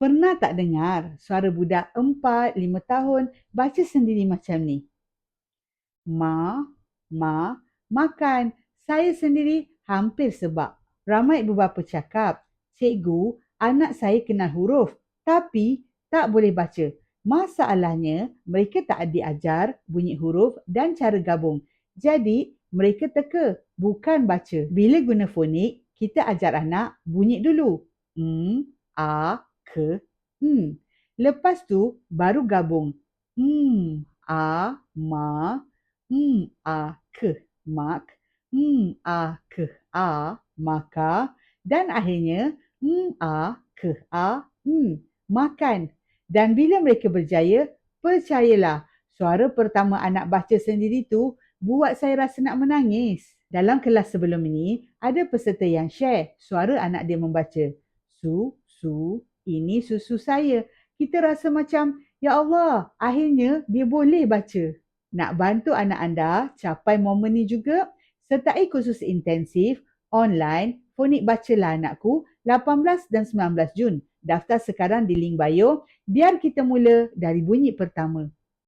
Pernah tak dengar suara budak 4, 5 tahun baca sendiri macam ni? Ma, ma, makan. Saya sendiri hampir sebab. Ramai ibu bapa cakap, cikgu, anak saya kenal huruf tapi tak boleh baca. Masalahnya, mereka tak diajar bunyi huruf dan cara gabung. Jadi, mereka teka, bukan baca. Bila guna fonik, kita ajar anak bunyi dulu. M, A, K, M. Lepas tu, baru gabung. M, A, Ma, M, A, K, Mak, M, A, K, A, Maka dan akhirnya M, A, K, A, M. Makan. Dan bila mereka berjaya, percayalah, suara pertama anak baca sendiri tu buat saya rasa nak menangis. Dalam kelas sebelum ini, ada peserta yang share suara anak dia membaca. Su, su, ini susu saya. Kita rasa macam, ya Allah, akhirnya dia boleh baca. Nak bantu anak anda capai momen ni juga, sertai kursus intensif online Fonik Bacalah Anakku 18 dan 19 Jun. Daftar sekarang di link bio biar kita mula dari bunyi pertama.